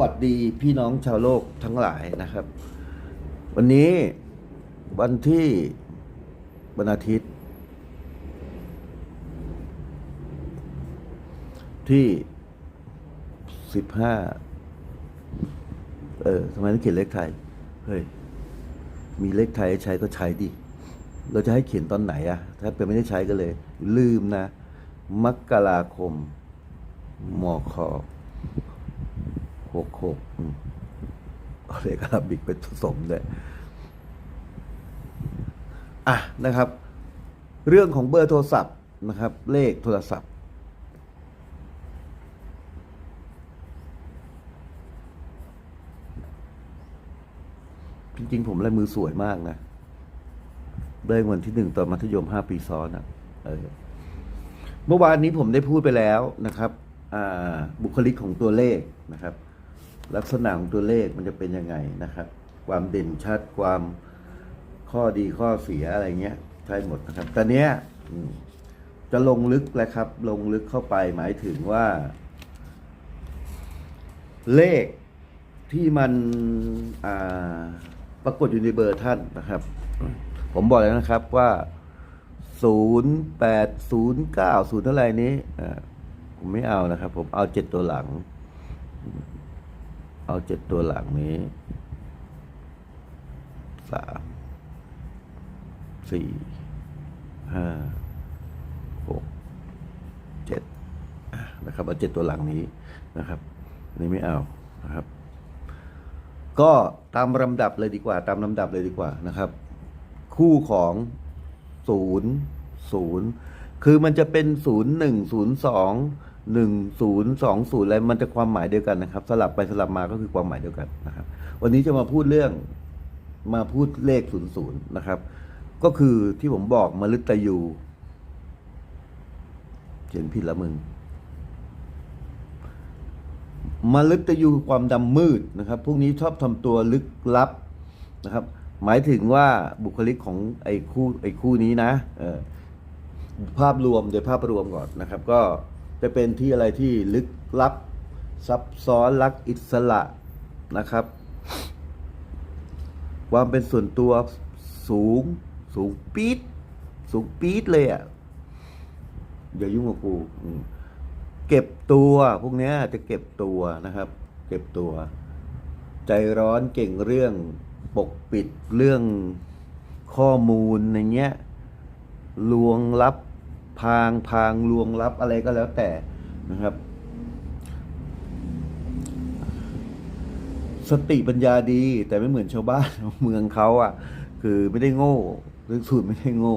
วัสดีพี่น้องชาวโลกทั้งหลายนะครับ วันนี้วันที่วันอาทิตย์ ที่สิบห้าเออทำไมต้องเขียนเลขไทย เฮ้ย มีเลขไทยใช้ก็ใช้ดิ เราจะให้เขียนตอนไหนอะถ้าเป็นไม่ได้ใช้ก็เลย ลืมนะ มกราคมมอค หกหกอืมเอาเลขอาราบิกไปผสมด้วยอะนะครับ เรื่องของเบอร์โทรศัพท์นะครับ เลขโทรศัพท์ จริงๆ ผมลายมือสวยมากนะได้วันที่หนึ่งตอนมัธยมห้าปีซ้อนอะเมื่อวานนี้ผมได้พูดไปแล้วนะครับบุคลิกของตัวเลขนะครับ ลักษณะของตัวเลขมันจะเป็นยังไงนะครับ ความเด่นชัดความข้อดีข้อเสียอะไรเงี้ยใช่หมดนะครับแต่เนี้ยจะลงลึกแล้วครับ ลงลึกเข้าไปหมายถึงว่า เลขที่มันปรากฏอยู่ในเบอร์ท่านนะครับ ผมบอกแล้วนะครับว่าศูนย์แปดศูนย์เก้าศูนย์เท่าไหร่นี้ผมไม่เอานะครับ ผมเอาเจ็ดตัวหลัง เอาเจ็ดตัวหลังนี้สามสี่ห้าหกเจ็ดนะครับเอาเจ็ดตัวหลังนี้นะครับอันนี้ไม่เอานะครับ ก็ตามลำดับเลยดีกว่า ตามลำดับเลยดีกว่านะครับ คู่ของศูนย์ศูนย์คือมันจะเป็นศูนย์หนึ่งศูนย์สอง หนึ่งศูนย์สองศูนย์อะไรมันจะความหมายเดียวกันนะครับ สลับไปสลับมาก็คือความหมายเดียวกันนะครับ วันนี้จะมาพูดเรื่องมาพูดเลขศูนย์ศูนย์นะครับ ก็คือที่ผมบอกมฤตยูเขียนผิดละมึงมฤตยูคือความดำมืดนะครับ พวกนี้ชอบทำตัวลึกลับนะครับ หมายถึงว่าบุคลิกของไอ้คู่ไอ้คู่นี้นะเออภาพรวมโดยภาพรวมก่อนนะครับ ก็ จะเป็นที่อะไรที่ลึกลับ ซับซ้อนรักอิสระนะครับ ความเป็นส่วนตัวสูง สูงปี๊ดสูงปี๊ดเลยอะ่ะอย่ายุ่งกับกูเก็บตัวพวกนี้จะเก็บตัวนะครับ เก็บตัว ใจร้อนเก่งเรื่องปกปิดเรื่องข้อมูลในเงี้ยลวงลับ พางพางลวงลับอะไรก็แล้วแต่นะครับ สติปัญญาดีแต่ไม่เหมือนชาวบ้านเมืองเขาอะ คือไม่ได้โง่เรื่อสูตรไม่ได้โง่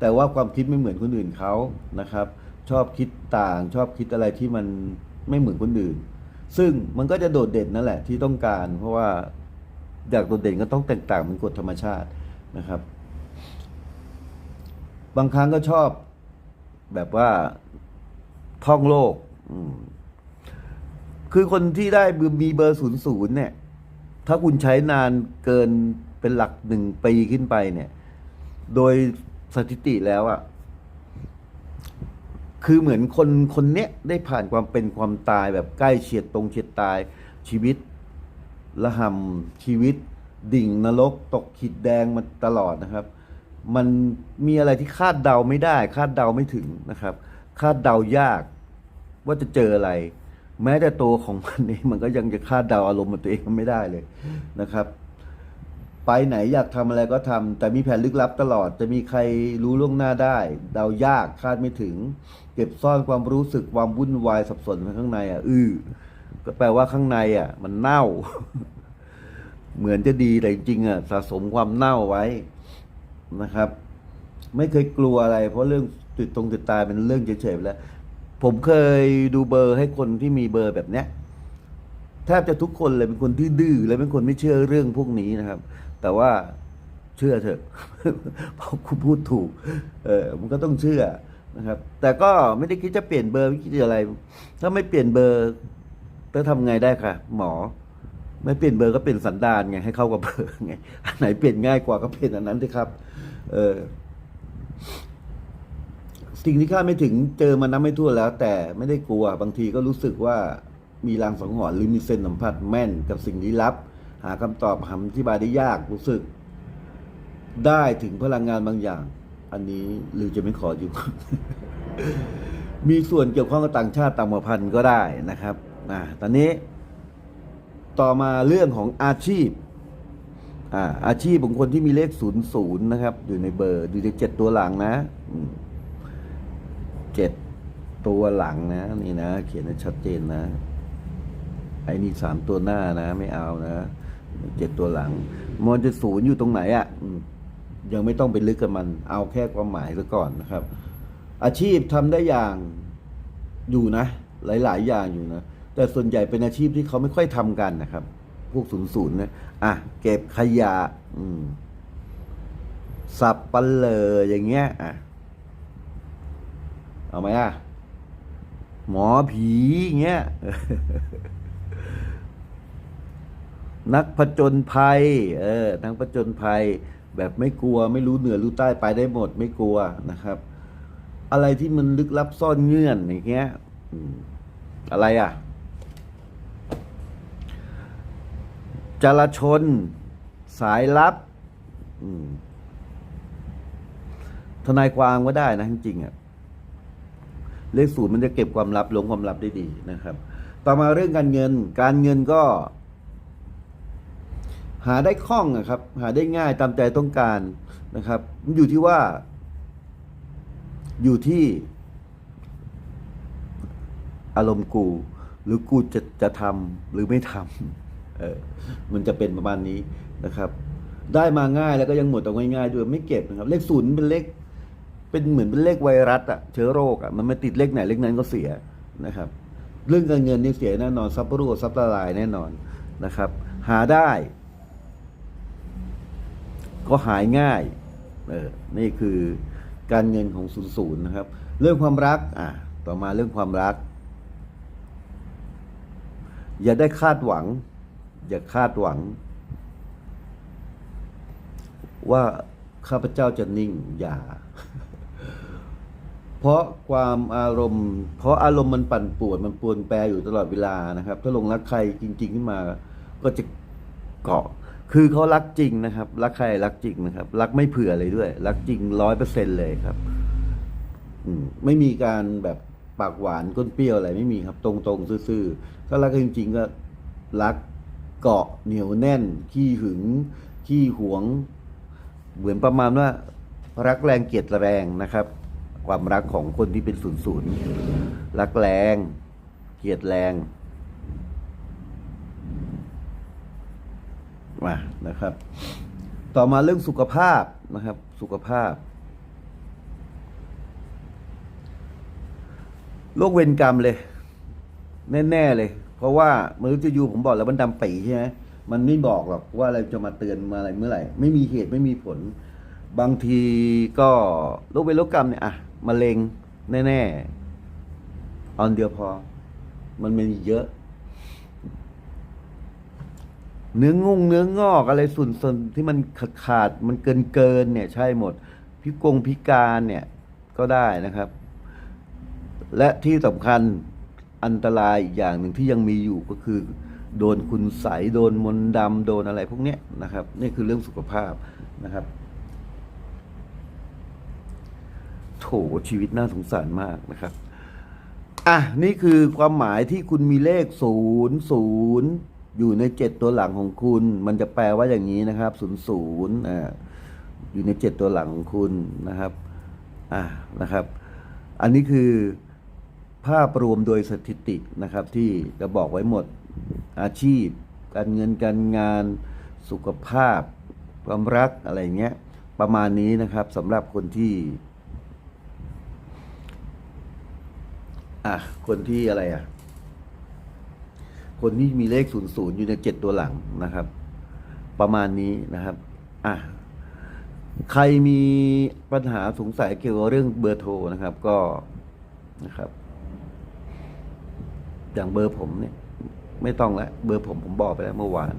แต่ว่าความคิดไม่เหมือนคนอื่นเขานะครับ ชอบคิดต่างชอบคิดอะไรที่มันไม่เหมือนคนอื่น ซึ่งมันก็จะโดดเด่นนั่นแหละที่ต้องการ เพราะว่าอยากโดดเด่นก็ต้องแตกต่างเป็นกฎธรรมชาตินะครับ บางครั้งก็ชอบ แบบว่าท่องโลก คือคนที่ได้มีเบอร์ศูนย์ศูนย์เนี่ย ถ้าคุณใช้นานเกินเป็นหลักหนึ่งปีขึ้นไปเนี่ย โดยสถิติแล้วอะ่ะ คือเหมือนคนคนเนี้ยได้ผ่านความเป็นความตายแบบใกล้เฉียดตรงเฉียดตาย ชีวิตละหำชีวิต ดิ่งนรกตกขีดแดงมาตลอดนะครับ มันมีอะไรที่คาดเดาไม่ได้ คาดเดาไม่ถึงนะครับ คาดเดายากว่าจะเจออะไร แม้แต่ตัวของมันเองมันก็ยังจะคาดเดาอารมณ์ตัวเองไม่ได้เลยนะครับ ไปไหนอยากทำอะไรก็ทำแต่มีแผนลึกลับตลอด จะมีใครรู้ล่วงหน้าได้ เดายากคาดไม่ถึง เก็บซ่อนความรู้สึกความวุ่นวายสับสนไว้ข้างในอะอือก็แปลว่าข้างในอะ มันเน่า เหมือนจะดีแต่จริงๆอะสะสมความเน่าไว้ นะครับ ไม่เคยกลัวอะไร เพราะเรื่องติดตรงติดตายเป็นเรื่องเฉยๆไปแล้ว ผมเคยดูเบอร์ให้คนที่มีเบอร์แบบเนี้ยแทบจะทุกคนเลยเป็นคนที่ดื้อและเป็นคนไม่เชื่อเรื่องพวกนี้นะครับ แต่ว่าเชื่อเถอะเพราะคุณพูดถูก เออมันก็ต้องเชื่อนะครับ แต่ก็ไม่ได้คิดจะเปลี่ยนเบอร์ไม่คิดอะไร ถ้าไม่เปลี่ยนเบอร์จะทำไงได้ค่ะหมอ ไม่เปลี่ยนเบอร์ก็เปลี่ยนสันดานไงให้เข้ากับเบอร์ไงอันไหนเปลี่ยนง่ายกว่าก็เปลี่ยนอันนั้นสิครับ เออสิ่งที่คาดไม่ถึงเจอมันนับไม่ทั่วแล้ว แต่ไม่ได้กลัว บางทีก็รู้สึกว่ามีรางสังหรณ์หรือมีเซนสัมผัสแม่นกับสิ่งลี้ลับ หาคำตอบหาอธิบายได้ยากรู้สึก ได้ถึงพลังงานบางอย่าง อันนี้หรือจะไม่ขออยู่ มีส่วนเกี่ยวข้องกับต่างชาติต่างพันธุ์ก็ได้นะครับอ่าตอนนี้ ต่อมาเรื่องของอาชีพอ่าอาชีพของคนที่มีเลขศูนย์ศูนย์นะครับ อยู่ในเบอร์อยู่ในเจ็ดตัวหลังนะเจ็ดตัวหลังนะ นี่นะ เขียนให้ชัดเจนนะ ไอ้นี่สามตัวหน้านะ ไม่เอานะเจ็ดตัวหลังมันจะศูนย์อยู่ตรงไหนอะ่ะยังไม่ต้องไปลึกกับมัน เอาแค่ความหมายซะก่อนนะครับ อาชีพทำได้อย่างอยู่นะ หลาย ๆ อย่างอยู่นะ แต่ส่วนใหญ่เป็นอาชีพที่เขาไม่ค่อยทำกันนะครับ พวกศูนย์ศูนย์นะอะเก็บขยะ อืม สับปะเลออย่างเงี้ย อะ เอาไหมอะ หมอผีอย่างเงี้ย นักผจญภัย เออ นักผจญภัย แบบไม่กลัว ไม่รู้เหนือรู้ใต้ไปได้หมด ไม่กลัวนะครับ อะไรที่มันลึกลับซ่อนเงื่อนอย่างเงี้ยอืมอะไรอะ จราชน สายลับทนายความก็ได้นะจริงๆอะเลขศูนย์มันจะเก็บความลับลงความลับได้ดีนะครับ ต่อมาเรื่องการเงิน การเงินก็ หาได้คล่องอะครับ หาได้ง่ายตามใจต้องการนะครับ อยู่ที่ว่า อยู่ที่ อารมณ์กู หรือกูจะจะทำหรือไม่ทำ เออมันจะเป็นประมาณนี้นะครับ ได้มาง่ายแล้วก็ยังหมดเอาง่ายๆด้วยไม่เก็บนะครับ เลขศูนย์เป็นเลขเป็นเหมือนเป็นเลขไวรัสอะเชื้อโรคอะมันไม่ติดเลขไหนเลขนั้นก็เสียนะครับ เรื่องการเงินนี่เสียแน่นอนซับรั่วซับละลายแน่นอนนะครับ หาได้ ก็หายง่ายเออนี่คือการเงินของศูนย์ศูนย์นะครับ เรื่องความรัก อะ ต่อมาเรื่องความรัก อย่าได้คาดหวัง อย่าคาดหวัง ว่าข้าพเจ้าจะนิ่งอย่า เพราะความอารมณ์ เพราะอารมณ์มันปั่นป่วนมันปวนแปรอยู่ตลอดเวลานะครับ ถ้าลงรักใครจริงๆขึ้นมา ก็จะเกาะ คือเขารักจริงนะครับ รักใครรักจริงนะครับ รักไม่เผื่อเลยด้วย รักจริงร้อยเปอร์เซ็นเลยครับไม่มีการแบบปากหวานก้นเปรี้ยวอะไรไม่มีครับ ตรงๆซื่อๆถ้ารักจริงๆก็รัก เกาะเหนียวแน่น ขี้หึง ขี้หวง เหมือนประมาณว่ารักแรงเกลียดแรงนะครับ ความรักของคนที่เป็นศูนย์ศูนย์รักแรง เกลียดแรงมานะครับ ต่อมาเรื่องสุขภาพนะครับ สุขภาพโรคเวรกรรมเลย แน่ ๆ เลย เพราะว่ามนุษย์ยูผมบอกแล้วมันดำปีใช่ไหมมันไม่บอกหรอกว่าอะไรจะมาเตือนมาอะไรเมื่อไหร่ ไม่มีเหตุไม่มีผล บางทีก็โรคเวรโรคกรรมเนี่ยอะมะเร็งแน่ๆอันเดียวพอ มันมีเยอะ เนื้องงเนื้องอกอะไรส่วนส่วนที่มันขาดขาดมันเกินเกินเนี่ย ใช่หมดพิกงพิการเนี่ยก็ได้นะครับ และที่สำคัญ อันตรายอีกอย่างหนึ่งที่ยังมีอยู่ก็คือ โดนคุณใสโดนมนต์ดำโดนอะไรพวกเนี้ยนะครับ นี่คือเรื่องสุขภาพนะครับ โถชีวิตน่าสงสารมากนะครับอะนี่คือความหมายที่คุณมีเลขศูนย์ศูนย์อยู่ในเจ็ดตัวหลังของคุณ มันจะแปลว่าอย่างนี้นะครับศูนย์ศูนย์อ่าอยู่ในเจ็ดตัวหลังของคุณนะครับอ่านะครับ อันนี้คือ ภาพรวมโดยสถิตินะครับ ที่จะบอกไว้หมดอาชีพ การเงินการงาน สุขภาพ ความรักอะไรเงี้ยประมาณนี้นะครับสำหรับคนที่อะคนที่อะไรอะ คนที่มีเลขศูนย์ศูนย์อยู่ในเจ็ดตัวหลังนะครับ ประมาณนี้นะครับอะใครมีปัญหาสงสัยเกี่ยวกับเรื่องเบอร์โทรนะครับ ก็นะครับ อย่างเบอร์ผมเนี่ย ไม่ต้องแล้วเบอร์ผมผมบอกไปแล้วเมื่อวาน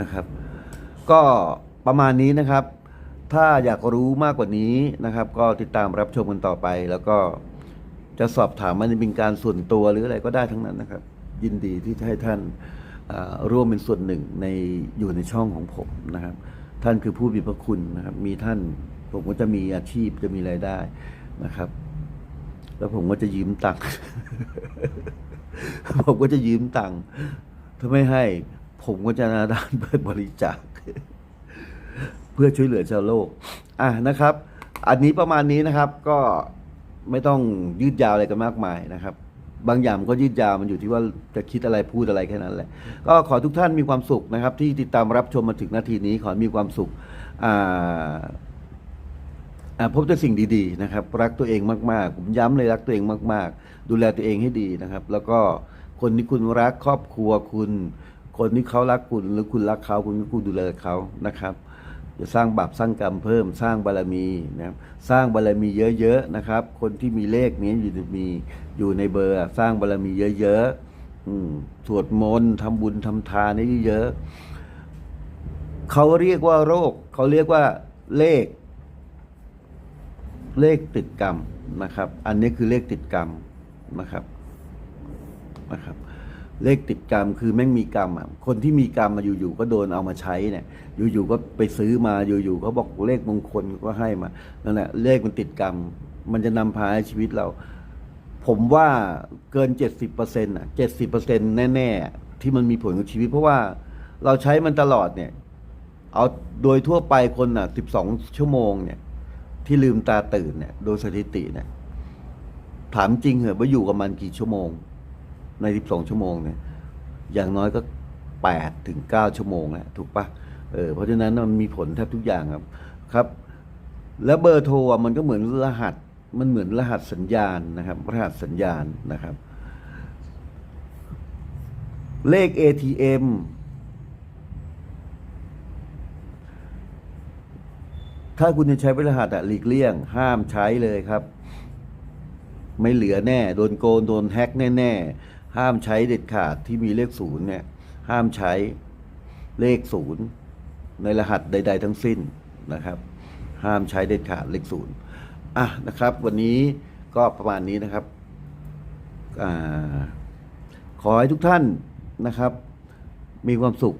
นะครับ ก็ประมาณนี้นะครับ ถ้าอยากรู้มากกว่านี้นะครับ ก็ติดตามรับชมกันต่อไป แล้วก็จะสอบถามมันเป็นการส่วนตัวหรืออะไรก็ได้ทั้งนั้นนะครับ ยินดีที่จะให้ท่านร่วมเป็นส่วนหนึ่งในอยู่ในช่องของผมนะครับ ท่านคือผู้มีพระคุณนะครับ มีท่านผมก็จะมีอาชีพจะมีรายได้นะครับ แล้วผมก็จะยืมตังค์ผมก็จะยืมตังค์ถ้าไม่ให้ ผมก็จะนาด้านเปิดบริจาค เพื่อช่วยเหลือชาวโลก อะนะครับ อันนี้ประมาณนี้นะครับ ก็ไม่ต้องยืดยาวอะไรกันมากมายนะครับ บางอย่างก็ยืดยาวมันอยู่ที่ว่าจะคิดอะไรพูดอะไรแค่นั้นแหละ ก็ขอทุกท่านมีความสุขนะครับ ที่ติดตามรับชมมาถึงนาทีนี้ขอให้มีความสุขอ่า พบแต่สิ่งดีๆนะครับ รักตัวเองมากๆ ผมย้ำเลยรักตัวเองมาก ๆ ดูแลตัวเองให้ดีนะครับ แล้วก็คนที่คุณรักครอบครัวคุณ คนที่เขารักคุณหรือคุณรักเขาคุณก็คุณดูแลเขานะครับอย่าสร้างบาปสร้างกรรมเพิ่มสร้างบารมีนะครับสร้างบารมีเยอะๆนะครับ คนที่มีเลขนี้อยู่ในมีอยู่ในเบอร์ สร้างบารมีเยอะๆสวดมนต์ทำบุญทำทานให้เยอะเขาเรียกว่าโรค เขาเรียกว่าเลข เลขติดกรรมนะครับ อันนี้คือเลขติดกรรมนะครับนะครับ เลขติดกรรมคือแม่งมีกรรมอะคนที่มีกรรมมาอยู่ๆก็โดนเอามาใช้เนี่ย อยู่ๆก็ไปซื้อมาอยู่ๆเขาบอกเลขมงคลก็ให้มานั่นแหละเลขมันติดกรรม มันจะนำพาให้ชีวิตเรา ผมว่าเกินเจ็ดสิบเปอร์เซ็นต์อะเจ็ดสิบเปอร์เซ็นต์แน่ๆ ที่มันมีผลกับชีวิต เพราะว่าเราใช้มันตลอดเนี่ย เอาโดยทั่วไปคนอะสิบสองชั่วโมงเนี่ย ที่ลืมตาตื่นเนี่ย โดยสถิติเนี่ย ถามจริงเหรอว่าอยู่กับมันกี่ชั่วโมง ในสิบสองชั่วโมงเนี่ย อย่างน้อยก็แปดถึงเก้าชั่วโมงแล้วถูกปะเออเพราะฉะนั้นมันมีผลแทบทุกอย่างครับครับ แล้วเบอร์โทรมันก็เหมือนรหัส มันเหมือนรหัสสัญญาณนะครับ รหัสสัญญาณนะครับ เลข ATM ถ้าคุณจะใช้เป็นรหัสอะหลีกเลี่ยง ห้ามใช้เลยครับ ไม่เหลือแน่ โดนโกนโดนแฮ็กแน่ๆ ห้ามใช้เด็ดขาดที่มีเลขศูนย์เนี่ย ห้ามใช้เลขศูนย์ในรหัสใด ๆ ทั้งสิ้นนะครับ ห้ามใช้เด็ดขาดเลขศูนย์อะนะครับ วันนี้ก็ประมาณนี้นะครับอขอให้ทุกท่านนะครับ มีความสุข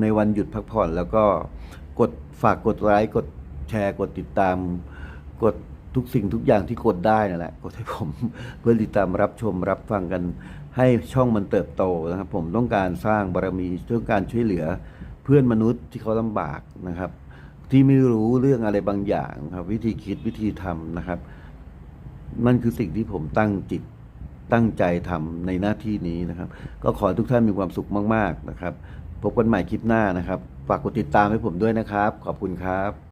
ในวันหยุดพักผ่อนแล้วก็กดฝากกดไลค์กด แชร์ กดติดตาม กดทุกสิ่งทุกอย่างที่กดได้นั่นแหละ กดให้ผมเพื่อติดตามรับชมรับฟังกันให้ช่องมันเติบโตนะครับ ผมต้องการสร้างบารมีต้องการช่วยเหลือเพื่อนมนุษย์ที่เขาลำบากนะครับ ที่ไม่รู้เรื่องอะไรบางอย่างครับ วิธีคิดวิธีทำนะครับนั่นคือสิ่งที่ผมตั้งจิตตั้งใจทำในหน้าที่นี้นะครับ ก็ขอให้ทุกท่านมีความสุขมาก ๆนะครับ พบกันใหม่คลิปหน้านะครับ ฝากกดติดตามให้ผมด้วยนะครับ ขอบคุณครับ